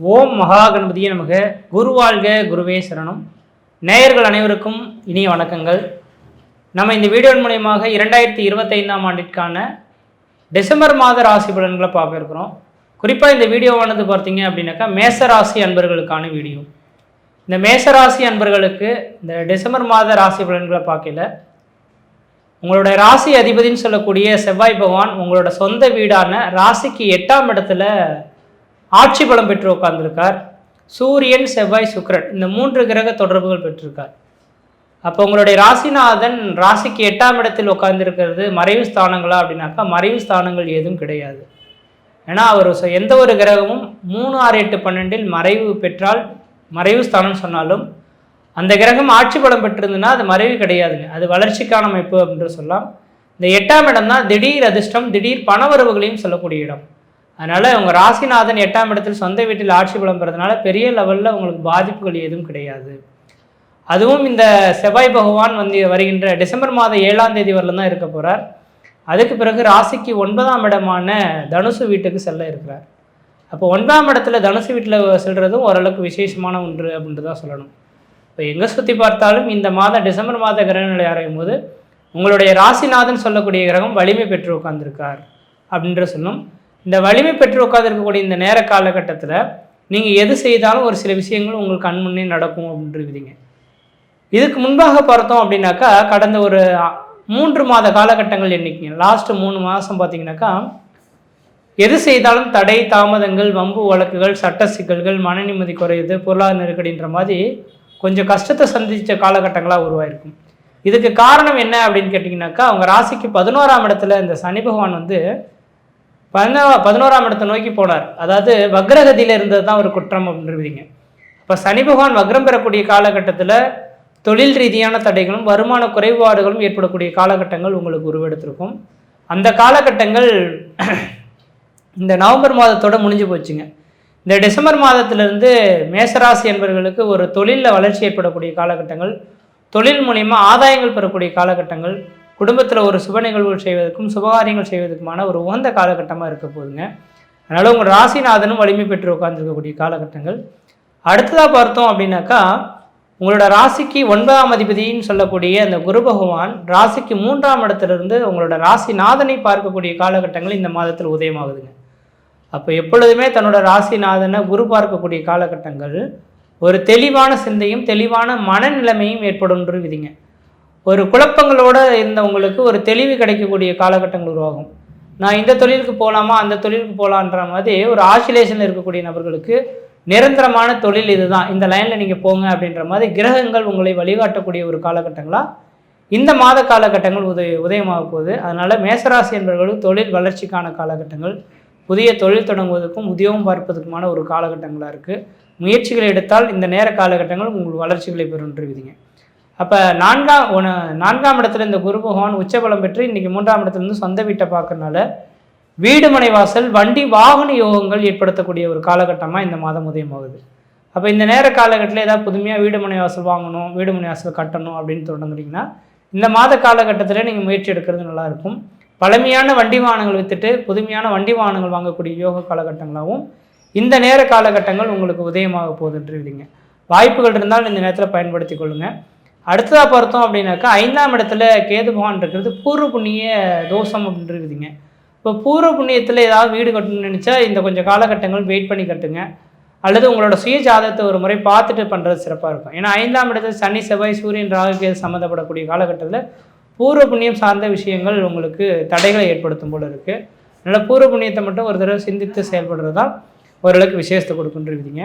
ஓம் மகா கணபதியே நமக. குரு வாழ்க குருவே சரணம். நேயர்கள் அனைவருக்கும் இனிய வணக்கங்கள். நம்ம இந்த வீடியோவின் மூலயமாக இரண்டாயிரத்தி இருபத்தைந்தாம் ஆண்டிற்கான டிசம்பர் மாத ராசி பலன்களை பார்க்க இருக்கிறோம். குறிப்பாக இந்த வீடியோவானது பார்த்தீங்க அப்படின்னாக்கா மேச ராசி அன்பர்களுக்கான வீடியோ. இந்த மேச ராசி அன்பர்களுக்கு இந்த டிசம்பர் மாத ராசி பலன்களை பார்க்கல. உங்களோட ராசி அதிபதின்னு சொல்லக்கூடிய செவ்வாய் பகவான் உங்களோட சொந்த வீடான ராசிக்கு எட்டாம் இடத்துல ஆட்சி பலம் பெற்று உட்கார்ந்திருக்கார். சூரியன் செவ்வாய் சுக்கிரன். இந்த மூன்று கிரக தொடர்புகள் பெற்றிருக்கார். அப்போ உங்களுடைய ராசிநாதன் ராசிக்கு எட்டாம் இடத்தில் உட்கார்ந்திருக்கிறது மறைவு ஸ்தானங்களா அப்படின்னாக்கா மறைவு ஸ்தானங்கள் ஏதும் கிடையாது. ஏன்னா அவர் எந்த ஒரு கிரகமும் மூணு ஆறு எட்டு பன்னெண்டில் மறைவு பெற்றால் மறைவு ஸ்தானம் சொன்னாலும் அந்த கிரகம் ஆட்சி பலம் பெற்றிருந்ததுன்னா அது மறைவு கிடையாதுங்க. அது வளர்ச்சிக்கான அமைப்பு அப்படின்னு சொல்லலாம். இந்த எட்டாம் இடம் தான் திடீர் அதிர்ஷ்டம் திடீர் பணவரவுகளையும் சொல்லக்கூடிய இடம். அதனால் உங்கள் ராசிநாதன் எட்டாம் இடத்தில் சொந்த வீட்டில் ஆட்சி பலம் பெறதுனால பெரிய லெவலில் உங்களுக்கு பாதிப்புகள் எதுவும் கிடையாது. அதுவும் இந்த செவ்வாய் பகவான் வந்து வருகின்ற டிசம்பர் மாதம் ஏழாம் தேதி வரல தான் இருக்க போகிறார் அதுக்கு பிறகு ராசிக்கு ஒன்பதாம் இடமான தனுசு வீட்டுக்கு செல்ல இருக்கிறார். அப்போ ஒன்பதாம் இடத்துல தனுசு வீட்டில் செல்றதும் ஓரளவுக்கு விசேஷமான ஒன்று அப்படின்ட்டு தான் சொல்லணும். இப்போ எங்கே சுற்றி பார்த்தாலும் இந்த மாதம் டிசம்பர் மாத கிரகநிலை அறையும் போது உங்களுடைய ராசிநாதன் சொல்லக்கூடிய கிரகம் வலிமை பெற்று உட்கார்ந்திருக்கார் அப்படின்ற சொல்லும். இந்த வலிமை பெற்று உட்காந்துருக்கக்கூடிய இந்த நேர காலகட்டத்தில் நீங்கள் எது செய்தாலும் ஒரு சில விஷயங்கள் உங்களுக்கு கண் முன்னே நடக்கும் அப்படின்றீங்க இதுக்கு முன்பாக பார்த்தோம் அப்படின்னாக்கா கடந்த ஒரு மூன்று மாத காலகட்டங்கள் எண்ணிக்கைங்க. லாஸ்ட் மூணு மாதம் பார்த்தீங்கன்னாக்கா எது செய்தாலும் தடை தாமதங்கள் வம்பு வழக்குகள் சட்ட சிக்கல்கள் மன நிம்மதி குறையுது பொருளாதார நெருக்கடின்ற மாதிரி கொஞ்சம் கஷ்டத்தை சந்தித்த காலகட்டங்களாக உருவாயிருக்கும். இதுக்கு காரணம் என்ன அப்படின்னு கேட்டிங்கனாக்கா அவங்க ராசிக்கு பதினோராம் இடத்துல இந்த சனி பகவான் வந்து பதினோ பதினோராம் இடத்தை நோக்கி போனார். அதாவது வக்ரகதியில் இருந்தது தான் ஒரு குற்றம் அப்படின்றீங்க இப்போ சனி பகவான் வக்ரம் பெறக்கூடிய காலகட்டத்தில் தொழில் ரீதியான தடைகளும் வருமான குறைபாடுகளும் ஏற்படக்கூடிய காலகட்டங்கள் உங்களுக்கு உருவெடுத்திருக்கும். அந்த காலகட்டங்கள் இந்த நவம்பர் மாதத்தோட முடிஞ்சு போச்சுங்க. இந்த டிசம்பர் மாதத்திலிருந்து மேசராசி என்பவர்களுக்கு ஒரு தொழிலில் வளர்ச்சி ஏற்படக்கூடிய காலகட்டங்கள் தொழில் மூலிமா ஆதாயங்கள் பெறக்கூடிய காலகட்டங்கள் குடும்பத்தில் ஒரு சுப நிகழ்வுகள் செய்வதற்கும் சுபகாரியங்கள் செய்வதற்குமான ஒரு உகந்த காலகட்டமாக இருக்க போதுங்க அதனால் உங்கள் ராசிநாதனும் வலிமை பெற்று உட்கார்ந்துருக்கக்கூடிய காலகட்டங்கள். அடுத்ததாக பார்த்தோம் அப்படின்னாக்கா உங்களோட ராசிக்கு ஒன்பதாம் அதிபதினு சொல்லக்கூடிய அந்த குரு பகவான் ராசிக்கு மூன்றாம் இடத்திலிருந்து உங்களோட ராசிநாதனை பார்க்கக்கூடிய காலகட்டங்கள் இந்த மாதத்தில் உதயமாகுதுங்க. அப்போ எப்பொழுதுமே தன்னோட ராசிநாதனை குரு பார்க்கக்கூடிய காலகட்டங்கள் ஒரு தெளிவான சிந்தையும் தெளிவான மனநிலைமையும் ஏற்படும் விதிங்க. ஒரு குழப்பங்களோட இருந்தவங்களுக்கு ஒரு தெளிவு கிடைக்கக்கூடிய காலகட்டங்கள் உருவாகும். நான் இந்த தொழிலுக்கு போகலாமா அந்த தொழிலுக்கு போகலான்ற மாதிரி ஒரு ஆசிலேஷனில் இருக்கக்கூடிய நபர்களுக்கு நிரந்தரமான தொழில் இதுதான். இந்த லைனில் நீங்கள் போங்க அப்படின்ற மாதிரி கிரகங்கள் உங்களை வழிகாட்டக்கூடிய ஒரு காலகட்டங்களாக இந்த மாத காலகட்டங்கள் உதய உதயமாக போகுது. அதனால் மேசராசி என்பவர்களுக்கு தொழில் வளர்ச்சிக்கான காலகட்டங்கள் புதிய தொழில் தொடங்குவதற்கும் உத்தியோகம் பார்ப்பதற்குமான ஒரு காலகட்டங்களாக இருக்குது முயற்சிகளை எடுத்தால் இந்த நேர காலகட்டங்கள் உங்கள் வளர்ச்சிகளை பெறுன்றுவிதிங்க அப்போ நான்காம் ஒன்று நான்காம் இடத்துல இந்த குரு பகவான் உச்சபலம் பெற்று இன்றைக்கி மூன்றாம் இடத்துலேருந்து சொந்த வீட்டை பார்க்கறனால வீடு மனை வாசல் வண்டி வாகன யோகங்கள் ஏற்படுத்தக்கூடிய ஒரு காலகட்டமாக இந்த மாதம் உதயமாகுது. அப்போ இந்த நேர காலகட்டத்தில் ஏதாவது புதுமையாக வீடு மனை வாசல் வாங்கணும் வீடு மனை வாசல் கட்டணும் அப்படின்னு தொடங்குறீங்கன்னா இந்த மாத காலகட்டத்தில் நீங்கள் முயற்சி எடுக்கிறது நல்லாயிருக்கும் பழமையான வண்டி வாகனங்கள் வித்துட்டு புதுமையான வண்டி வாகனங்கள் வாங்கக்கூடிய யோக காலகட்டங்களாகவும் இந்த நேர காலகட்டங்கள் உங்களுக்கு உதயமாக போகுதுன்றீங்க வாய்ப்புகள் இருந்தால் இந்த நேரத்தில் பயன்படுத்தி கொள்ளுங்கள் அடுத்ததாக பார்த்தோம் அப்படின்னாக்கா ஐந்தாம் இடத்துல கேது பகவான் இருக்கிறது பூர்வ புண்ணிய தோஷம் அப்படின்றதுங்க இப்போ பூர்வ புண்ணியத்தில் ஏதாவது வீடு கட்டணும்னு நினச்சா இந்த கொஞ்சம் காலகட்டங்கள் வெயிட் பண்ணி கட்டுங்க. அல்லது உங்களோட சுய ஜாதகத்தை ஒரு முறை பார்த்துட்டு பண்ணுறது சிறப்பாக இருக்கும். ஏன்னா ஐந்தாம் இடத்துல சனி செவ்வாய் சூரியன் ராகு சம்மந்தப்படக்கூடிய காலகட்டத்தில் பூர்வ புண்ணியம் சார்ந்த விஷயங்கள் உங்களுக்கு தடைகளை ஏற்படுத்தும் போல இருக்குது அதனால் பூர்வ புண்ணியத்தை மட்டும் ஒரு தடவை சிந்தித்து செயல்படுறது தான் ஓரளவுக்கு விசேஷத்தை கொடுக்குன்றிருக்கீங்க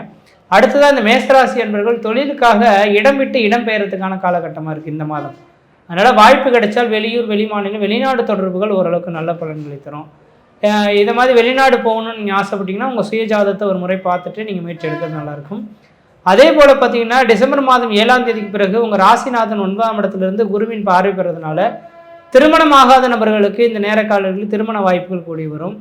அடுத்ததாக இந்த மேசராசி என்பவர்கள் தொழிலுக்காக இடம் விட்டு இடம் பெயர்றதுக்கான காலகட்டமாக இருக்குது இந்த மாதம். அதனால் வாய்ப்பு கிடைச்சால் வெளியூர் வெளிமாநிலம் வெளிநாடு தொடர்புகள் ஓரளவுக்கு நல்ல பலன்களை தரும். இதை மாதிரி வெளிநாடு போகணும்னு நீங்கள் ஆசைப்பட்டீங்கன்னா உங்கள் சுயஜாதத்தை ஒரு முறை பார்த்துட்டு நீங்கள் முயற்சி எடுக்கிறது நல்லாயிருக்கும். அதே போல் பார்த்தீங்கன்னா டிசம்பர் மாதம் ஏழாம் தேதிக்கு பிறகு உங்கள் ராசிநாதன் ஒன்பதாம் இடத்துலேருந்து குருவின் பார்வை பெறதுனால திருமணமாகாத நபர்களுக்கு இந்த நேர காலங்களில் திருமண வாய்ப்புகள் கூடி வரும்.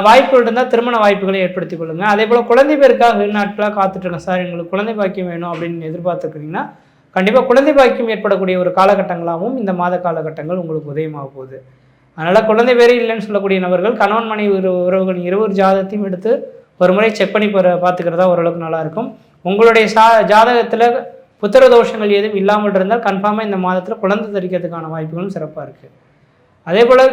வாய்ப்புகள் இருந்தால் திருமண வாய்ப்புகளை ஏற்படுத்திக் கொள்ளுங்கள் அதே போல் குழந்தை பேருக்காக வெகு நாட்களாக காத்துட்ருக்கேன் சார் எங்களுக்கு குழந்தை பாக்கியம் வேணும் அப்படின்னு எதிர்பார்த்துருக்கீங்கன்னா கண்டிப்பாக குழந்தை பாக்கியம் ஏற்படக்கூடிய ஒரு காலகட்டங்களாகவும் இந்த மாத காலகட்டங்கள் உங்களுக்கு உதயமாக போகுது. அதனால் குழந்தை பேரே இல்லைன்னு சொல்லக்கூடிய நபர்கள் கணவன் மனைவி உற- உறவுகள் இருவர் ஜாதத்தையும் எடுத்து ஒரு முறை செக் பண்ணி போகிற பார்த்துக்கிறதா ஓரளவுக்கு நல்லாயிருக்கும் உங்களுடைய சா ஜாதகத்தில் புத்திர தோஷங்கள் எதுவும் இல்லாமல் இருந்தால் கன்ஃபார்மாக இந்த மாதத்தில் குழந்தை தரிக்கிறதுக்கான வாய்ப்புகளும் சிறப்பாக இருக்குது அதே போல்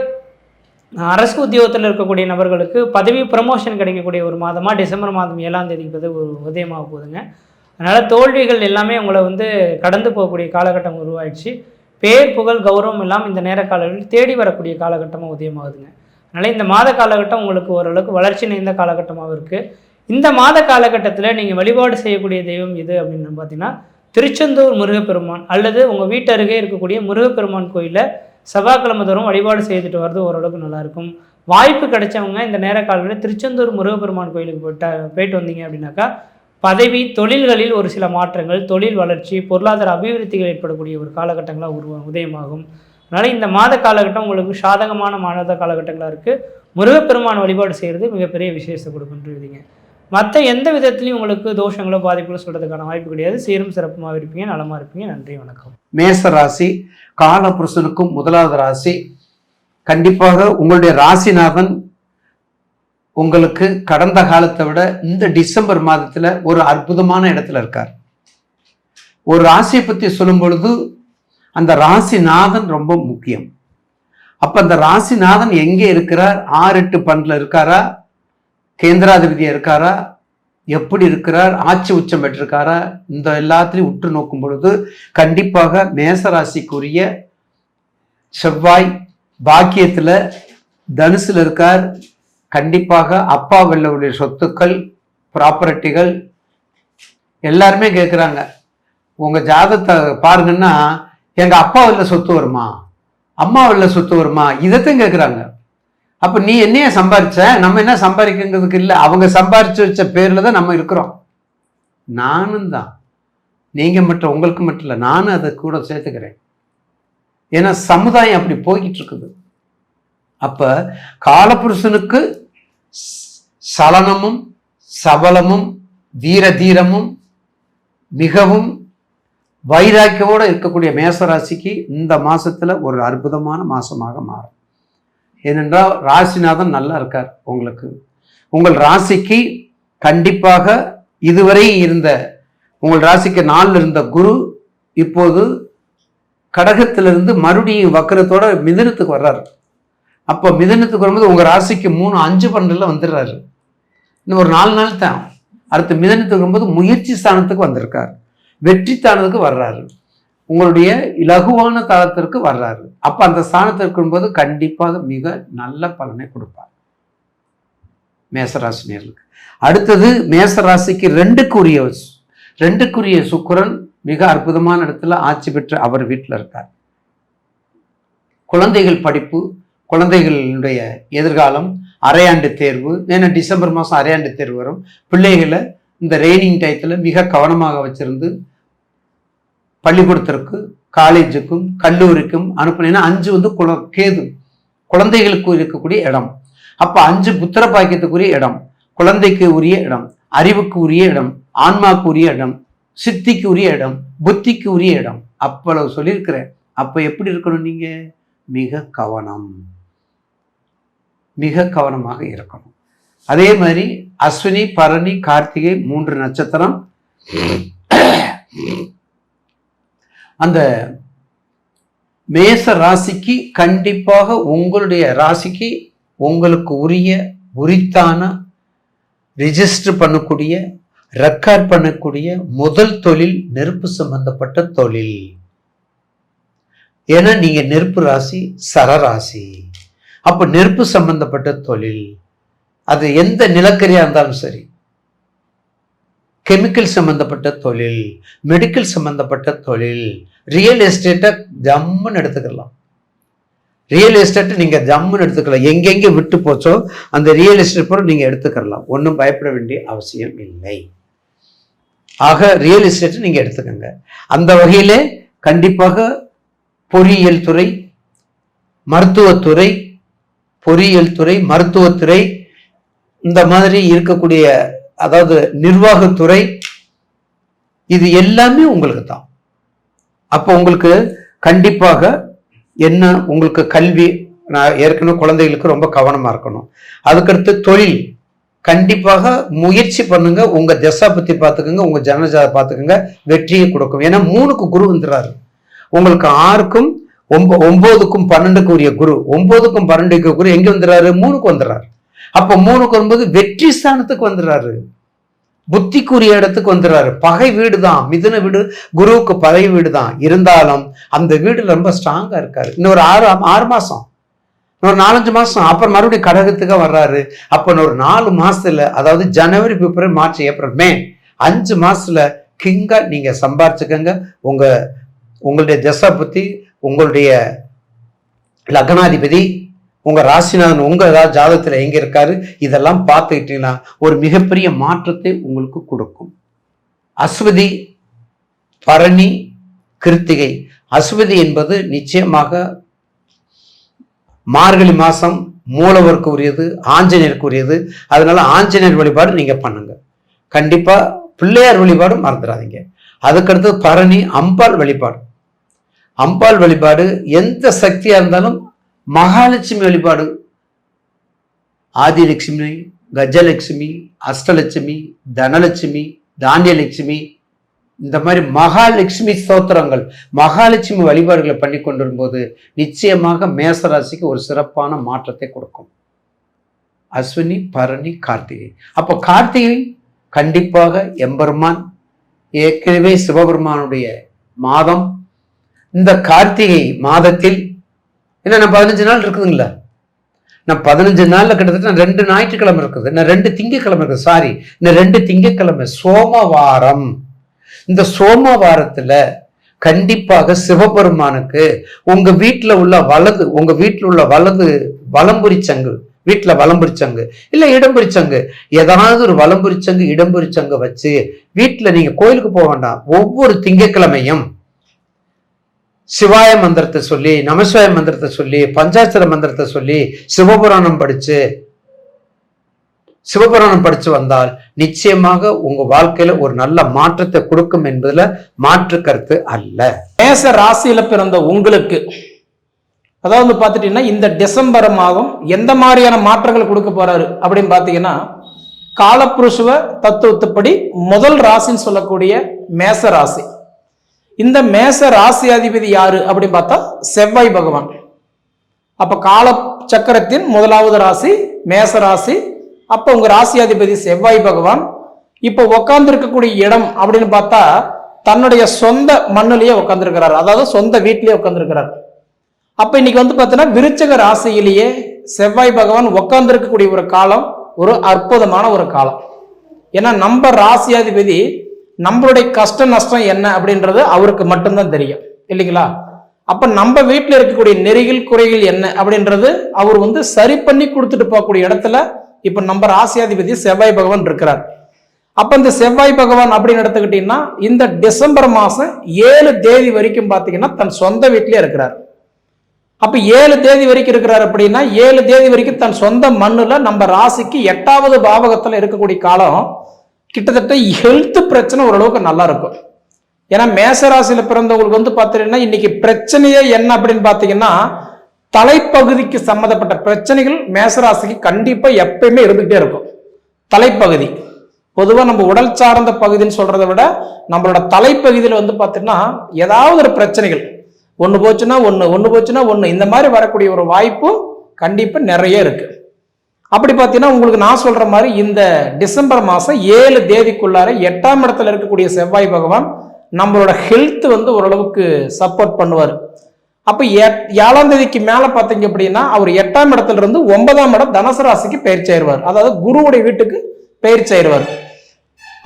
அரசு உத்தியோகத்தில் இருக்கக்கூடிய நபர்களுக்கு பதவி ப்ரமோஷன் கிடைக்கக்கூடிய ஒரு மாதமாக டிசம்பர் மாதம் ஏழாம் தேதிக்கு ஒரு உதயமாக போகுதுங்க. அதனால் தோல்விகள் எல்லாமே உங்களை வந்து கடந்து போகக்கூடிய காலகட்டம் உருவாயிடுச்சு. பேர் புகழ் கௌரவம் எல்லாம் இந்த நேர காலங்களில் தேடி வரக்கூடிய காலகட்டமாக உதயமாகுதுங்க. அதனால் இந்த மாத காலகட்டம் உங்களுக்கு ஓரளவுக்கு வளர்ச்சி நிறைந்த காலகட்டமாகவும் இருக்குது இந்த மாத காலகட்டத்தில் நீங்கள் வழிபாடு செய்யக்கூடிய தெய்வம் எது அப்படின்னு பார்த்தீங்கன்னா திருச்செந்தூர் முருகப்பெருமான் அல்லது உங்கள் வீட்டு அருகே இருக்கக்கூடிய முருகப்பெருமான் கோயிலில் செவ்வாய்க்கிழமை தோறும் வழிபாடு செய்துட்டு வர்றது ஓரளவுக்கு நல்லாயிருக்கும். வாய்ப்பு கிடைச்சவங்க இந்த நேர காலங்களில் திருச்செந்தூர் முருகப்பெருமான் கோயிலுக்கு போயிட்டா போயிட்டு வந்தீங்க அப்படின்னாக்கா பதவி தொழில்களில் ஒரு சில மாற்றங்கள் தொழில் வளர்ச்சி பொருளாதார அபிவிருத்திகள் ஏற்படக்கூடிய ஒரு காலகட்டங்களாக உருவ உதயமாகும். அதனால் இந்த மாத காலகட்டம் உங்களுக்கு சாதகமான மாத காலகட்டங்களாக இருக்குது முருகப்பெருமான் வழிபாடு செய்கிறது மிகப்பெரிய விசேஷத்தை கொடுக்குன்றீங்க மற்ற எந்த விதத்துலையும் உங்களுக்கு தோஷங்களோ பாதிப்புகளோ சொல்கிறதுக்கான வாய்ப்பு கிடையாது. சீரும் சிறப்புமாக இருப்பீங்க நலமாக இருப்பீங்க. நன்றி வணக்கம். மேச ராசி காலபுருஷனுக்கும் முதலாவது ராசி. கண்டிப்பாக உங்களுடைய ராசிநாதன் உங்களுக்கு கடந்த காலத்தை விட இந்த டிசம்பர் மாதத்துல ஒரு அற்புதமான இடத்துல இருக்கார். ஒரு ராசியை பத்தி சொல்லும் பொழுது அந்த ராசிநாதன் ரொம்ப முக்கியம். அப்ப அந்த ராசிநாதன் எங்கே இருக்கிறார்? ஆறு எட்டு பண்டில் இருக்காரா? கேந்திராதிபதியா இருக்காரா? எப்படி இருக்கிறார் ஆட்சி உச்சம் பெற்றிருக்காரா இந்த எல்லாத்திலையும் உற்று நோக்கும் பொழுது கண்டிப்பாக மேசராசிக்குரிய செவ்வாய் பாக்கியத்தில் தனுசில் இருக்கார். கண்டிப்பாக அப்பா வெள்ளவுடைய சொத்துக்கள் ப்ராப்பர்ட்டிகள் எல்லாருமே கேட்குறாங்க உங்கள் ஜாதத்தை பாருங்கன்னா எங்கள் அப்பா வெளில சொத்து வருமா? அம்மா வெளில சொத்து வருமா? இதைத்தான் கேட்குறாங்க அப்ப நீ என்னைய சம்பாரிச்ச? நம்ம என்ன சம்பாதிக்கிறதுக்கு இல்லை? அவங்க சம்பாரிச்சு வச்ச பேர்ல தான் நம்ம இருக்கிறோம். நானும் தான். நீங்க மட்டும் உங்களுக்கு மட்டும் இல்லை நானும் அதை கூட சேர்த்துக்கிறேன். ஏன்னா சமுதாயம் அப்படி போய்கிட்டு இருக்குது அப்ப காலபுருஷனுக்கு சலனமும் சபலமும் வீர தீரமும் மிகவும் வைராக்கியோட இருக்கக்கூடிய மேசராசிக்கு இந்த மாசத்துல ஒரு அற்புதமான மாசமாக மாறும். ஏனென்றால் ராசிநாதன் நல்லா இருக்கார் உங்களுக்கு. உங்கள் ராசிக்கு கண்டிப்பாக இதுவரை இருந்த உங்கள் ராசிக்கு நாளில் இருந்த குரு இப்போது கடகத்திலிருந்து மறுபடியும் வக்கரத்தோட மிதனத்துக்கு வர்றாரு. அப்போ மிதனத்துக்கு வரும்போது உங்கள் ராசிக்கு மூணு அஞ்சு பன்னெண்டில் வந்துடுறாரு. இன்னும் ஒரு நாலு நாள் தான். அடுத்து மிதனத்துக்கு வரும்போது முயற்சி ஸ்தானத்துக்கு வந்திருக்கார். வெற்றி ஸ்தானத்துக்கு வர்றாரு. உங்களுடைய இலகுவான தளத்திற்கு வர்றாரு. அப்ப அந்த ஸ்தானத்திற்கு போது கண்டிப்பாக மிக நல்ல பலனை கொடுப்பார். மேசராசினியர்களுக்கு. அடுத்தது மேசராசிக்கு ரெண்டுக்குரிய ரெண்டுக்குரிய சுக்கரன் மிக அற்புதமான இடத்துல ஆட்சி பெற்று அவர் வீட்டில் இருக்கார். குழந்தைகள் படிப்பு குழந்தைகளுடைய எதிர்காலம் அரையாண்டு தேர்வு ஏன்னா டிசம்பர் மாதம் அரையாண்டு தேர்வு வரும். பிள்ளைகளை இந்த ரெய்னிங் டயத்தில் மிக கவனமாக வச்சிருந்து பள்ளிக்கூடத்திற்கு காலேஜுக்கும் கல்லூரிக்கும் அனுப்புனீங்கன்னா அஞ்சு வந்து குல கேது. குழந்தைகளுக்கு இருக்கக்கூடிய இடம். அப்போ அஞ்சு புத்திர பாக்கியத்துக்குரிய இடம். குழந்தைக்கு உரிய இடம். அறிவுக்கு உரிய இடம். ஆன்மாவுக்கு உரிய இடம். சித்திக்கு உரிய இடம். புத்திக்கு உரிய இடம். அவ்வளவு சொல்லியிருக்கிறேன். அப்போ எப்படி இருக்கணும் நீங்கள் மிக கவனம். மிக கவனமாக இருக்கணும். அதே மாதிரி அஸ்வினி பரணி கார்த்திகை மூன்று நட்சத்திரம். அந்த மேச ராசிக்கு கண்டிப்பாக உங்களுடைய ராசிக்கு உங்களுக்கு உரிய உரித்தான ரிஜிஸ்டர் பண்ணக்கூடிய ரெக்கார்ட் பண்ணக்கூடிய முதல் தொழில் நெருப்பு சம்பந்தப்பட்ட தொழில். ஏன்னா நீங்க நெருப்பு ராசி சரராசி அப்போ நெருப்பு சம்பந்தப்பட்ட தொழில். அது எந்த நிலக்கரியா இருந்தாலும் சரி. கெமிக்கல் சம்பந்தப்பட்ட தொழில் மெடிக்கல் சம்பந்தப்பட்ட தொழில். ரியல் எஸ்டேட்டை ஜம்முன்னு எடுத்துக்கலாம். ரியல் எஸ்டேட்டை நீங்கள் ஜம்முன்னு எடுத்துக்கலாம். எங்கெங்கே விட்டு போச்சோ அந்த ரியல் எஸ்டேட் பொருள் நீங்கள் எடுத்துக்கலாம். ஒன்றும் பயப்பட வேண்டிய அவசியம் இல்லை. ஆக ரியல் எஸ்டேட்டை நீங்கள் எடுத்துக்கோங்க. அந்த வகையில் கண்டிப்பாக பொறியியல் துறை மருத்துவத்துறை பொறியியல் துறை மருத்துவத்துறை இந்த மாதிரி இருக்கக்கூடிய அதாவது நிர்வாகத்துறை இது எல்லாமே உங்களுக்கு தான் அப்போ உங்களுக்கு கண்டிப்பாக என்ன உங்களுக்கு கல்வி நான் ஏற்கனவே குழந்தைகளுக்கு ரொம்ப கவனமாக இருக்கணும். அதுக்கடுத்து தொழில். கண்டிப்பாக முயற்சி பண்ணுங்க. உங்க திசா பத்தி பார்த்துக்கோங்க. உங்க ஜனஜாத பார்த்துக்கோங்க. வெற்றியை கொடுக்கும். ஏன்னா மூணுக்கு குரு வந்துடுறாரு. உங்களுக்கு ஆறுக்கும் ஒம்ப ஒன்பதுக்கும் பன்னெண்டுக்கு உரிய குரு. ஒன்பதுக்கும் பன்னெண்டுக்கு குரு எங்க வந்துடுறாரு? மூணுக்கு வந்துடுறாரு. அப்போ மூணுக்கு வரும்போது வெற்றி ஸ்தானத்துக்கு வந்துடுறாரு. புத்திக்குரிய இடத்துக்கு வந்துடுறாரு. பகை வீடு தான் மிதுன வீடு குருவுக்கு பகை வீடு தான் இருந்தாலும் அந்த வீடு ரொம்ப ஸ்ட்ராங்காக இருக்காரு. இன்னொரு ஆறு ஆறு மாதம் இன்னொரு நாலஞ்சு மாதம் அப்புறம் மறுபடியும் கடகத்துக்கு வர்றாரு. அப்போ இன்னொரு நாலு மாதத்தில் அதாவது ஜனவரி பிப்ரவரி மார்ச் ஏப்ரல் மே அஞ்சு மாதத்தில் கிங்காக நீங்கள் சம்பாரிச்சுக்கோங்க. உங்கள் உங்களுடைய திசை பற்றி உங்களுடைய லக்னாதிபதி உங்கள் ராசிநாதன் உங்கள் ஜாதகத்தில் எங்கே இருக்காரு இதெல்லாம் பார்த்துக்கிட்டீங்கன்னா ஒரு மிகப்பெரிய மாற்றத்தை உங்களுக்கு கொடுக்கும். அஸ்வதி பரணி கிருத்திகை. அஸ்வதி என்பது நிச்சயமாக மார்கழி மாதம் மூலவருக்கு உரியது ஆஞ்சநேயருக்கு உரியது அதனால ஆஞ்சநேயர் வழிபாடு நீங்கள் பண்ணுங்க. கண்டிப்பாக பிள்ளையார் வழிபாடு மறந்துடாதீங்க. அதுக்கடுத்து பரணி அம்பாள் வழிபாடு. அம்பாள் வழிபாடு எந்த சக்தியாக இருந்தாலும் மகாலட்சுமி வழிபாடு. ஆதிலட்சுமி கஜலட்சுமி அஷ்டலட்சுமி தனலட்சுமி தானியலட்சுமி இந்த மாதிரி மகாலட்சுமி ஸ்தோத்திரங்கள் மகாலட்சுமி வழிபாடுகளை பண்ணி கொண்டு வரும்போது நிச்சயமாக மேசராசிக்கு ஒரு சிறப்பான மாற்றத்தை கொடுக்கும். அஸ்வினி பரணி கார்த்திகை. அப்போ கார்த்திகை கண்டிப்பாக எம்பெருமான் ஏற்கனவே சிவபெருமானுடைய மாதம். இந்த கார்த்திகை மாதத்தில் என்ன நான் பதினஞ்சு நாள் இருக்குதுங்களா? நான் பதினஞ்சு நாளில் கிட்டத்தட்ட நான் ரெண்டு ஞாயிற்றுக்கிழமை இருக்குது. நான் ரெண்டு திங்கக்கிழமை இருக்குது. சாரி நான் ரெண்டு திங்கக்கிழமை சோமவாரம். இந்த சோமவாரத்தில் கண்டிப்பாக சிவபெருமானுக்கு உங்கள் வீட்டில் உள்ள வலது உங்கள் வீட்டில் உள்ள வலது வலம்புரிச்சங்கு வீட்டில் வலம்புரிச்சங்கு இல்லை இடம்புரிச்சங்கு ஏதாவது ஒரு வலம்புரிச்சங்கு இடம்புரிச்சங்கு வச்சு வீட்டில் நீங்கள் கோயிலுக்கு போக வேண்டாம். ஒவ்வொரு திங்கட்கிழமையும் சிவாய மந்திரத்தை சொல்லி நமசிவாய மந்திரத்தை சொல்லி பஞ்சாட்சர மந்திரத்தை சொல்லி சிவபுராணம் படிச்சு சிவபுராணம் படிச்சு வந்தால் நிச்சயமாக உங்க வாழ்க்கையில ஒரு நல்ல மாற்றத்தை கொடுக்கும் என்பதுல மாற்று கருத்து அல்ல. மேச ராசியில பிறந்த உங்களுக்கு அதாவது பார்த்துட்டீங்கன்னா இந்த டிசம்பர் மாதம் எந்த மாதிரியான மாற்றங்கள் கொடுக்க போறாரு அப்படின்னு பார்த்தீங்கன்னா காலப்புருஷுவ தத்துவத்துப்படி முதல் ராசின்னு சொல்லக்கூடிய மேச ராசி. இந்த மேச ராசி அதிபதி யாரு அப்படின்னு பார்த்தா செவ்வாய் பகவான். அப்ப கால சக்கரத்தின் முதலாவது ராசி மேச ராசி. அப்ப உங்க ராசி அதிபதி செவ்வாய் பகவான். இப்ப உட்கார்ந்து இருக்கக்கூடிய இடம் அப்படின்னு பார்த்தா தன்னுடைய சொந்த மண்ணிலேயே உட்காந்துருக்கிறார் அதாவது சொந்த வீட்டிலேயே உட்காந்துருக்கிறார் அப்ப இன்னைக்கு வந்து பார்த்தீங்கன்னா விருச்சக ராசியிலேயே செவ்வாய் பகவான் உட்கார்ந்து இருக்கக்கூடிய ஒரு காலம் ஒரு அற்புதமான ஒரு காலம். ஏன்னா நம்ம ராசியாதிபதி நம்மளுடைய கஷ்ட நஷ்டம் என்ன அப்படின்றது அவருக்கு மட்டும்தான் தெரியும். இல்லைங்களா? அப்ப நம்ம வீட்டில் இருக்கக்கூடிய நெறிகள் குறைகள் என்ன அப்படின்றது அவர் வந்து சரி பண்ணி கொடுத்துட்டு போகக்கூடிய இடத்துல இப்ப நம்ம ராசியாதிபதி செவ்வாய் பகவான் இருக்கிறார். அப்ப இந்த செவ்வாய் பகவான் அப்படின்னு எடுத்துக்கிட்டீங்கன்னா இந்த டிசம்பர் மாசம் ஏழு தேதி வரைக்கும் பாத்தீங்கன்னா தன் சொந்த வீட்டிலே இருக்கிறார். அப்ப ஏழு தேதி வரைக்கும் இருக்கிறார் அப்படின்னா ஏழு தேதி வரைக்கும் தன் சொந்த மண்ணுல நம்ம ராசிக்கு எட்டாவது பாவகத்துல இருக்கக்கூடிய காலம் கிட்டத்தட்ட ஹெல்த் பிரச்சனை ஓரளவுக்கு நல்லா இருக்கும் ஏன்னா மேசராசியில் பிறந்தவங்களுக்கு வந்து பார்த்தீங்கன்னா இன்னைக்கு பிரச்சனையே என்ன அப்படின்னு பார்த்தீங்கன்னா தலைப்பகுதிக்கு சம்மந்தப்பட்ட பிரச்சனைகள் மேசராசிக்கு கண்டிப்பாக எப்பயுமே இருந்துகிட்டே இருக்கும். தலைப்பகுதி. பொதுவாக நம்ம உடல் சார்ந்த பகுதின்னு சொல்கிறத விட நம்மளோட தலைப்பகுதியில் வந்து பார்த்தீங்கன்னா ஏதாவது ஒரு பிரச்சனைகள். ஒன்று போச்சுன்னா ஒன்று ஒன்று போச்சுன்னா ஒன்று இந்த மாதிரி வரக்கூடிய ஒரு வாய்ப்பு கண்டிப்பாக நிறைய இருக்குது அப்படி பார்த்தீங்கன்னா உங்களுக்கு நான் சொல்ற மாதிரி இந்த டிசம்பர் மாதம் ஏழு தேதிக்குள்ளார எட்டாம் இடத்துல இருக்கக்கூடிய செவ்வாய் பகவான் நம்மளோட ஹெல்த் வந்து ஓரளவுக்கு சப்போர்ட் பண்ணுவார். அப்போ ஏழாம் தேதிக்கு மேலே பார்த்தீங்க அப்படின்னா அவர் எட்டாம் இடத்துல இருந்து ஒன்பதாம் இடம் தனுசு ராசிக்கு பயிற்சி ஆயிடுவார் அதாவது குருவுடைய வீட்டுக்கு பயிற்சி ஆயிடுவார்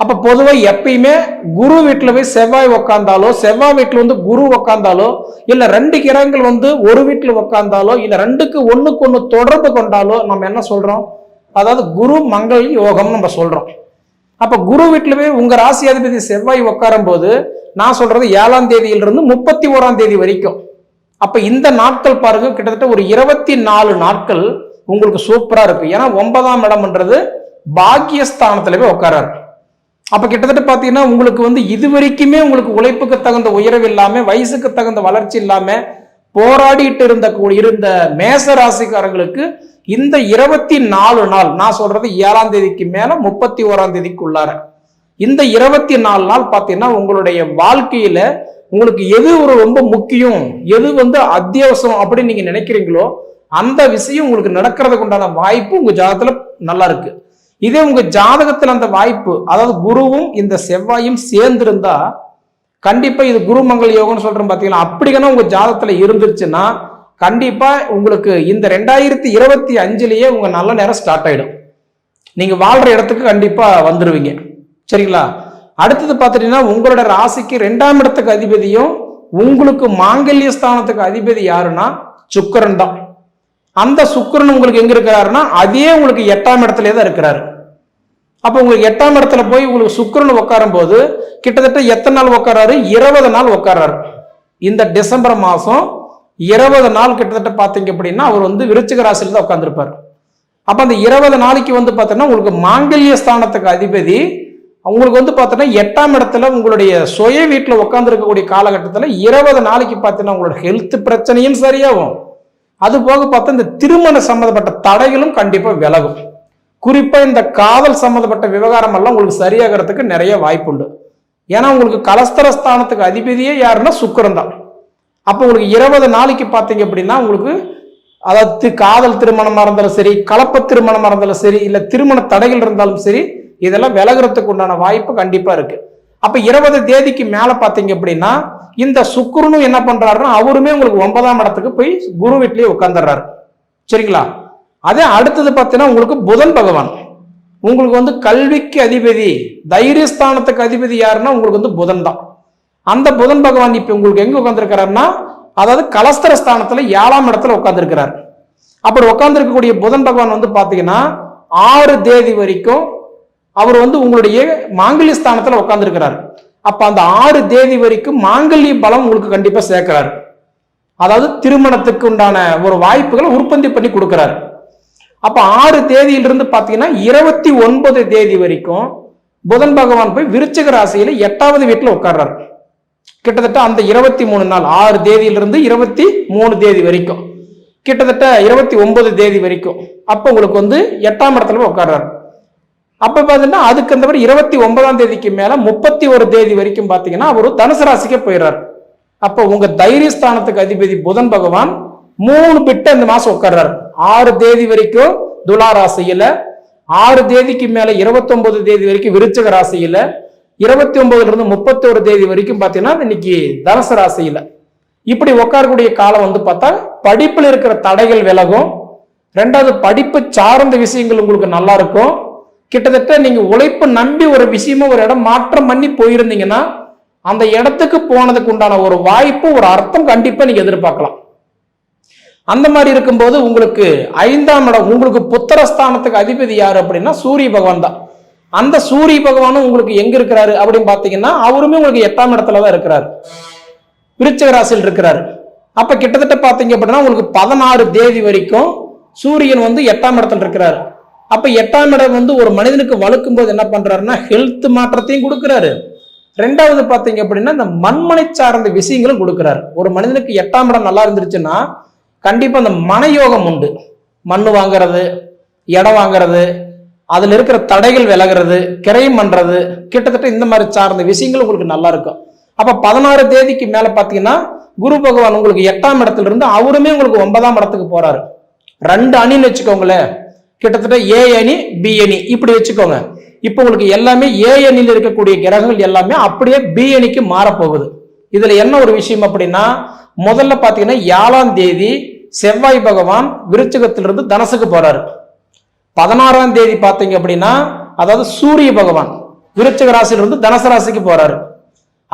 அப்ப பொதுவா எப்பயுமே குரு வீட்டுல போய் செவ்வாய் உக்காந்தாலோ செவ்வாய் வீட்டுல வந்து குரு உக்காந்தாலோ இல்ல ரெண்டு கிரகங்கள் வந்து ஒரு வீட்டுல உக்காந்தாலோ இல்ல ரெண்டுக்கு ஒண்ணுக்கு ஒண்ணு தொடர்பு கொண்டாலோ நம்ம என்ன சொல்றோம்? அதாவது குரு மங்கள் யோகம் நம்ம சொல்றோம். அப்ப குரு வீட்டுல போய் உங்க ராசி அதிபதி செவ்வாய் உட்காரும் போது நான் சொல்றது ஏழாம் தேதியிலிருந்து முப்பத்தி ஓராம் தேதி வரைக்கும். அப்ப இந்த நாட்கள் பாருங்க கிட்டத்தட்ட ஒரு இருபத்தி நாலு நாட்கள் உங்களுக்கு சூப்பரா இருக்கு. ஏன்னா ஒன்பதாம் இடம்ன்றது பாக்கியஸ்தானத்துல போய் உட்காராரு அப்ப கிட்டத்தட்ட பாத்தீங்கன்னா உங்களுக்கு வந்து இது வரைக்குமே உங்களுக்கு உழைப்புக்கு தகுந்த உயர்வு இல்லாம வயசுக்கு தகுந்த வளர்ச்சி இல்லாம போராடிட்டு இருந்த இருந்த மேச ராசிக்காரங்களுக்கு இந்த இருபத்தி நாலு நாள் நான் சொல்றது ஏழாம் தேதிக்கு மேல முப்பத்தி ஓராம் தேதிக்குள்ளார இந்த இருபத்தி நாலு நாள் பார்த்தீங்கன்னா உங்களுடைய வாழ்க்கையில உங்களுக்கு எது ஒரு ரொம்ப முக்கியம் எது வந்து அத்தியாவசியம் அப்படின்னு நீங்க நினைக்கிறீங்களோ அந்த விஷயம் உங்களுக்கு நடக்கிறதுக்கு உண்டான வாய்ப்பு உங்க ஜாதகத்துல நல்லா இருக்கு. இதே உங்க ஜாதகத்தில் அந்த வாய்ப்பு அதாவது குருவும் இந்த செவ்வாயும் சேர்ந்திருந்தா கண்டிப்பா இது குருமங்கல் யோகம்னு சொல்றோம் பாத்தீங்களா? அப்படிங்கன்னா உங்க ஜாதகத்துல இருந்துருச்சுன்னா கண்டிப்பா உங்களுக்கு இந்த ரெண்டாயிரத்தி இருபத்தி அஞ்சுலயே உங்க நல்ல நேரம் ஸ்டார்ட் ஆயிடும். நீங்க வாழ்ற இடத்துக்கு கண்டிப்பா வந்துருவீங்க. சரிங்களா? அடுத்தது பார்த்துட்டீங்கன்னா உங்களோட ராசிக்கு ரெண்டாம் இடத்துக்கு அதிபதியும் உங்களுக்கு மாங்கல்ய ஸ்தானத்துக்கு அதிபதி யாருன்னா சுக்கரன் தான். அந்த சுக்கரன் உங்களுக்கு எங்க இருக்கிறாருன்னா அதே உங்களுக்கு எட்டாம் இடத்துல தான் இருக்கிறாரு. அப்போ உங்களுக்கு எட்டாம் இடத்துல போய் உங்களுக்கு சுக்கரன் உட்காரும் போது கிட்டத்தட்ட எத்தனை நாள் உட்காராரு இருபது நாள் உட்காராரு இந்த டிசம்பர் மாதம் இருபது நாள் கிட்டத்தட்ட பார்த்தீங்க அப்படின்னா அவர் வந்து விருச்சிக ராசியில் தான் உட்காந்துருப்பார் அப்போ அந்த இருபது நாளைக்கு வந்து பார்த்தோன்னா உங்களுக்கு மாங்கல்ய ஸ்தானத்துக்கு அதிபதி உங்களுக்கு வந்து பார்த்தோன்னா எட்டாம் இடத்துல உங்களுடைய சுய வீட்டில் உட்காந்துருக்கக்கூடிய காலகட்டத்தில் இருபது நாளைக்கு பார்த்தீங்கன்னா உங்களோட ஹெல்த் பிரச்சனையும் சரியாகும். அது போக பார்த்தா இந்த திருமண சம்மந்தப்பட்ட தடைகளும் கண்டிப்பாக விலகும். குறிப்பாக இந்த காதல் சம்மந்தப்பட்ட விவகாரம் எல்லாம் உங்களுக்கு சரியாகிறதுக்கு நிறைய வாய்ப்பு உண்டு ஏன்னா உங்களுக்கு கலஸ்தரஸ்தானத்துக்கு அதிபதியே யாருன்னா சுக்கரம் தான். அப்போ உங்களுக்கு இருபது நாளைக்கு பார்த்தீங்க அப்படின்னா உங்களுக்கு அதாவது காதல் திருமணமாக இருந்தாலும் சரி கலப்பு திருமணமாக இருந்தாலும் சரி இல்லை திருமண தடைகள் இருந்தாலும் சரி இதெல்லாம் விலகிறதுக்கு உண்டான வாய்ப்பு கண்டிப்பாக இருக்குது அப்போ இருபது தேதிக்கு மேலே பார்த்தீங்க அப்படின்னா இந்த சுக்குருனும் என்ன பண்றாருன்னா அவருமே உங்களுக்கு ஒன்பதாம் இடத்துக்கு போய் குரு வீட்லயே உட்காந்துடுறாரு சரிங்களா? அதே அடுத்தது பார்த்தீங்கன்னா உங்களுக்கு புதன் பகவான். உங்களுக்கு வந்து கல்விக்கு அதிபதி தைரியஸ்தானத்துக்கு அதிபதி யாருன்னா உங்களுக்கு வந்து புதன் தான். அந்த புதன் பகவான் இப்போ உங்களுக்கு எங்க உட்காந்துருக்கிறாருன்னா அதாவது கலஸ்தர ஸ்தானத்துல ஏழாம் இடத்துல உட்காந்துருக்கிறார் அப்படி உட்காந்துருக்கக்கூடிய புதன் பகவான் வந்து பார்த்தீங்கன்னா ஆறு தேதி வரைக்கும் அவர் வந்து உங்களுடைய மாங்கல்ய ஸ்தானத்துல உட்கார்ந்திருக்கிறார். அப்ப அந்த ஆறு தேதி வரைக்கும் மாங்கல்ய பலம் உங்களுக்கு கண்டிப்பா சேர்க்கிறாரு. அதாவது திருமணத்துக்கு உண்டான ஒரு வாய்ப்புகளை உற்பத்தி பண்ணி கொடுக்கிறாரு. அப்ப ஆறு தேதியிலிருந்து பாத்தீங்கன்னா இருபத்தி ஒன்பது தேதி வரைக்கும் புதன் பகவான் போய் விருச்சக ராசியில எட்டாவது வீட்டுல உட்கார்றாரு. கிட்டத்தட்ட அந்த இருபத்தி மூணு நாள் ஆறு தேதியிலிருந்து இருபத்தி மூணு தேதி வரைக்கும். கிட்டத்தட்ட இருபத்தி ஒன்பது தேதி வரைக்கும். அப்போ உங்களுக்கு வந்து எட்டாம் இடத்துல போய் உட்கார்றாரு. அப்ப பாத்தீங்கன்னா அதுக்கு அந்த மாதிரி இருபத்தி ஒன்பதாம் தேதிக்கு மேல முப்பத்தி ஒரு தேதி வரைக்கும் பாத்தீங்கன்னா அவரு தனுசு ராசிக்கே போயிடுறாரு அப்ப உங்க தைரியஸ்தானத்துக்கு அதிபதி புதன் பகவான் மூணு பிட்ட இந்த மாசம் உட்கார்றாரு. ஆறு தேதி வரைக்கும் துலா ராசியில ஆறு தேதிக்கு மேல 29 தேதி வரைக்கும் விருச்சக ராசியில இருபத்தி ஒன்பதுல இருந்து முப்பத்தி ஒரு தேதி வரைக்கும் பாத்தீங்கன்னா இன்னைக்கு தனுசு ராசியில. இப்படி உட்காரக்கூடிய காலம் வந்து பார்த்தா படிப்புல இருக்கிற தடைகள் விலகும். ரெண்டாவது படிப்பு சார்ந்த விஷயங்கள் உங்களுக்கு நல்லா இருக்கும். கிட்டத்தட்ட நீங்க உழைப்பு நம்பி ஒரு விஷயமா ஒரு இடம் மாற்றம் பண்ணி போயிருந்தீங்கன்னா அந்த இடத்துக்கு போனதுக்கு உண்டான ஒரு வாய்ப்பு ஒரு அர்த்தம் கண்டிப்பா நீங்க எதிர்பார்க்கலாம். அந்த மாதிரி இருக்கும்போது உங்களுக்கு ஐந்தாம் இடம் உங்களுக்கு புத்திரஸ்தானத்துக்கு அதிபதி யாரு அப்படின்னா சூரிய பகவான் தான். அந்த சூரிய பகவானும் உங்களுக்கு எங்க இருக்கிறாரு அப்படின்னு பாத்தீங்கன்னா அவருமே உங்களுக்கு எட்டாம் இடத்துல தான் இருக்கிறாரு. விருச்சக ராசியில் இருக்கிறாரு. அப்ப கிட்டத்தட்ட பாத்தீங்க அப்படின்னா உங்களுக்கு பதினாறு தேதி வரைக்கும் சூரியன் வந்து எட்டாம் இடத்துல இருக்கிறாரு. அப்ப எட்டாம் இடம் வந்து ஒரு மனிதனுக்கு வலுக்கும் போது என்ன பண்றாருன்னா ஹெல்த் மாற்றத்தையும் கொடுக்குறாரு. ரெண்டாவது பார்த்தீங்க அப்படின்னா இந்த மண்மனை சார்ந்த விஷயங்களும் கொடுக்குறாரு. ஒரு மனிதனுக்கு எட்டாம் இடம் நல்லா இருந்துருச்சுன்னா கண்டிப்பாக அந்த மனயோகம் உண்டு. மண் வாங்குறது இடம் வாங்குறது அதில் இருக்கிற தடைகள் விலகிறது கிரையம் பண்ணுறது கிட்டத்தட்ட இந்த மாதிரி சார்ந்த விஷயங்கள் உங்களுக்கு நல்லா இருக்கும். அப்போ பதினாறு தேதிக்கு மேலே பார்த்தீங்கன்னா குரு பகவான் உங்களுக்கு எட்டாம் இடத்துல இருந்து அவருமே உங்களுக்கு ஒன்பதாம் இடத்துக்கு போறாரு. ரெண்டு அணின்னு வச்சுக்கோங்களேன். கிட்டத்தட்ட ஏ அணி பி அணி. இப்படி வச்சுக்கோங்க. இப்போ உங்களுக்கு எல்லாமே ஏ அணியில் இருக்கக்கூடிய கிரகங்கள் எல்லாமே அப்படியே பி அணிக்கு மாறப்போகுது. இதுல என்ன ஒரு விஷயம் அப்படின்னா முதல்ல பாத்தீங்கன்னா ஏழாம் தேதி செவ்வாய் பகவான் விருச்சகத்திலிருந்து தனசுக்கு போறாரு. பதினாறாம் தேதி பார்த்தீங்க அப்படின்னா அதாவது சூரிய பகவான் விருச்சக ராசியிலிருந்து தனுசு ராசிக்கு போறாரு.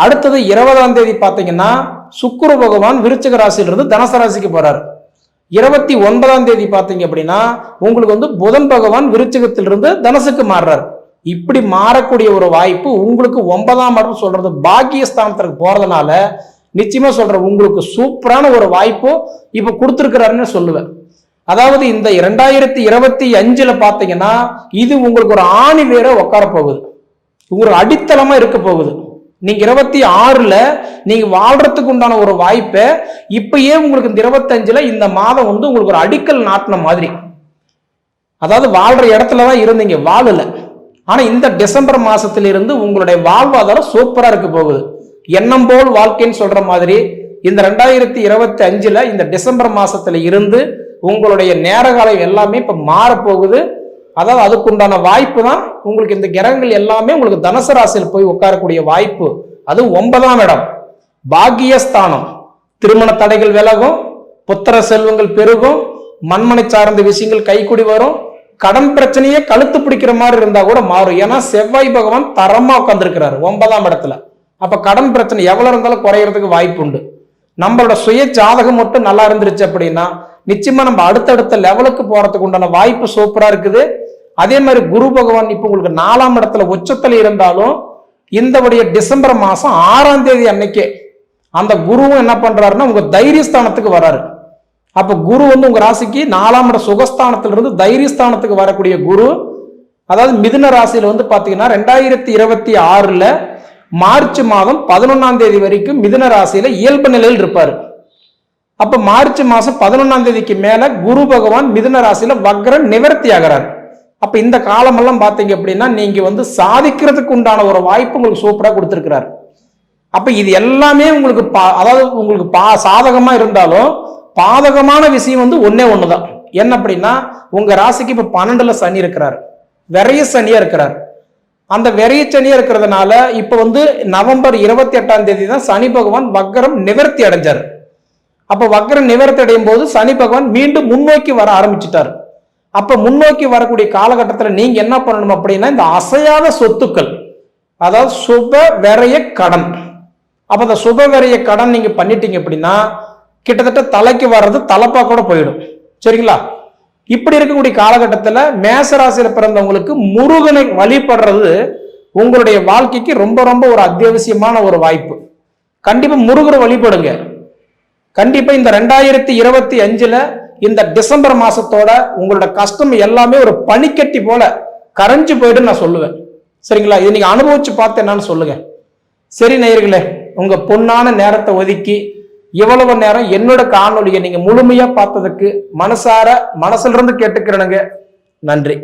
அடுத்தது இருபதாம் தேதி பார்த்தீங்கன்னா சுக்குரு பகவான் விருச்சக ராசியிலிருந்து தனுசு ராசிக்கு போறாரு. இருபத்தி ஒன்பதாம் தேதி பார்த்தீங்க அப்படின்னா உங்களுக்கு வந்து புதன் பகவான் விருச்சகத்திலிருந்து தனுசுக்கு மாறுறாரு. இப்படி மாறக்கூடிய ஒரு வாய்ப்பு உங்களுக்கு ஒன்பதாம் இடம் சொல்றது பாக்கியஸ்தானத்திற்கு போறதுனால நிச்சயமா சொல்றேன் உங்களுக்கு சூப்பரான ஒரு வாய்ப்பு இப்ப கொடுத்துருக்கிறாருன்னு சொல்லுவேன். அதாவது இந்த இரண்டாயிரத்தி இருபத்தி அஞ்சுல பாத்தீங்கன்னா இது உங்களுக்கு ஒரு ஆணி வேற உட்கார போகுது. உங்களுக்கு அடித்தளமா இருக்க போகுது. நீங்கள் இருபத்தி ஆறில் நீங்கள் வாழ்கிறதுக்கு உண்டான ஒரு வாய்ப்பை இப்பயே உங்களுக்கு இந்த இருபத்தஞ்சில் இந்த மாதம் வந்து உங்களுக்கு ஒரு அடிக்கல் நாட்டின மாதிரி. அதாவது வாழ்கிற இடத்துல தான் இருந்தீங்க வாழல. ஆனால் இந்த டிசம்பர் மாதத்திலிருந்து உங்களுடைய வாழ்வாதாரம் சூப்பராக இருக்க போகுது. எண்ணம் போல் வாழ்க்கைன்னு சொல்கிற மாதிரி இந்த ரெண்டாயிரத்தி இருபத்தி அஞ்சில் இந்த டிசம்பர் மாதத்தில் இருந்து உங்களுடைய நேர காலம் எல்லாமே இப்போ மாறப்போகுது. அதாவது அதுக்குண்டான வாய்ப்பு தான் உங்களுக்கு இந்த கிரகங்கள் எல்லாமே உங்களுக்கு தனுசு ராசியில் போய் உட்காரக்கூடிய வாய்ப்பு. அது ஒன்பதாம் இடம். பாக்கியஸ்தானம். திருமண தடைகள் விலகும் புத்திர செல்வங்கள் பெருகும் மண்மனை சார்ந்த விஷயங்கள் கைக்குடி வரும். கடன் பிரச்சனையே கழுத்து பிடிக்கிற மாதிரி இருந்தா கூட மாறும். ஏன்னா செவ்வாய் பகவான் தரமா உட்காந்துருக்கிறாரு ஒன்பதாம் இடத்துல. அப்ப கடன் பிரச்சனை எவ்வளவு இருந்தாலும் குறையறதுக்கு வாய்ப்பு உண்டு. நம்மளோட சுய ஜாதகம் மட்டும் நல்லா இருந்துருச்சு அப்படின்னா நிச்சயமா நம்ம அடுத்தடுத்த லெவலுக்கு போறதுக்கு உண்டான வாய்ப்பு சூப்பரா இருக்குது. அதே மாதிரி குரு பகவான் இப்போ உங்களுக்கு நாலாம் இடத்துல உச்சத்தில் இருந்தாலும் இந்தவுடைய டிசம்பர் மாதம் ஆறாம் தேதி அன்னைக்கே அந்த குருவும் என்ன பண்ணுறாருன்னா உங்கள் தைரியஸ்தானத்துக்கு வராரு. அப்போ குரு வந்து உங்கள் ராசிக்கு நாலாம் இட சுகஸ்தானத்திலிருந்து தைரியஸ்தானத்துக்கு வரக்கூடிய குரு அதாவது மிதுன ராசியில் வந்து பார்த்தீங்கன்னா ரெண்டாயிரத்தி இருபத்தி ஆறில் மார்ச் மாதம் பதினொன்றாம் தேதி வரைக்கும் மிதுன ராசியில் இயல்பு நிலையில் இருப்பார். அப்போ மார்ச் மாதம் பதினொன்றாம் தேதிக்கு மேலே குரு பகவான் மிதுன ராசியில் வக்ர நிவர்த்தி ஆகிறார். அப்ப இந்த காலமெல்லாம் பாத்தீங்க அப்படின்னா நீங்க வந்து சாதிக்கிறதுக்கு உண்டான ஒரு வாய்ப்பு உங்களுக்கு சூப்பரா கொடுத்திருக்கிறார். அப்ப இது எல்லாமே உங்களுக்கு பா- அதாவது உங்களுக்கு பா சாதகமா இருந்தாலும் பாதகமான விஷயம் வந்து ஒண்ணே ஒண்ணுதான். என்ன அப்படின்னா உங்க ராசிக்கு இப்ப பன்னெண்டுல சனி இருக்கிறார். விரைய சனியா இருக்கிறார். அந்த விரைய சனியா இருக்கிறதுனால இப்ப வந்து நவம்பர் இருபத்தி எட்டாம் தேதி தான் சனி பகவான் வக்கரம் நிவர்த்தி அடைஞ்சார். அப்ப வக்கரம் நிவர்த்தி அடையும் போது சனி பகவான் மீண்டும் முன்னோக்கி வர ஆரம்பிச்சிட்டார். அப்ப முன்னோக்கி வரக்கூடிய காலகட்டத்தில் நீங்க என்ன பண்ணணும் அப்படின்னா இந்த அசையாத சொத்துக்கள் அதாவது சுப விரைய கடன். அப்ப அந்த சுப விரைய கடன் நீங்க பண்ணிட்டீங்க அப்படின்னா கிட்டத்தட்ட தலைக்கு வர்றது தலைப்பா கூட போயிடும். சரிங்களா? இப்படி இருக்கக்கூடிய காலகட்டத்தில் மேசராசியில் பிறந்தவங்களுக்கு முருகனை வழிபடுறது உங்களுடைய வாழ்க்கைக்கு ரொம்ப ரொம்ப ஒரு அத்தியாவசியமான ஒரு வாய்ப்பு. கண்டிப்பாக முருகரை வழிபடுங்க. கண்டிப்பாக இந்த ரெண்டாயிரத்தி இருபத்தி அஞ்சில் இந்த டிசம்பர் மாசத்தோட உங்களோட கஷ்டம் எல்லாமே ஒரு பனிக்கட்டி போல கரைஞ்சு போயிடும் நான் சொல்லுவேன். சரிங்களா? இது நீங்க அனுபவிச்சு பார்த்து என்னன்னு சொல்லுங்க. சரி நேயர்களே உங்க பொன்னான நேரத்தை ஒதுக்கி இவ்வளவு நேரம் என்னோட காணொலியை நீங்க முழுமையா பார்த்ததுக்கு மனசார மனசுல இருந்து கேட்டுக்கிறனுங்க. நன்றி.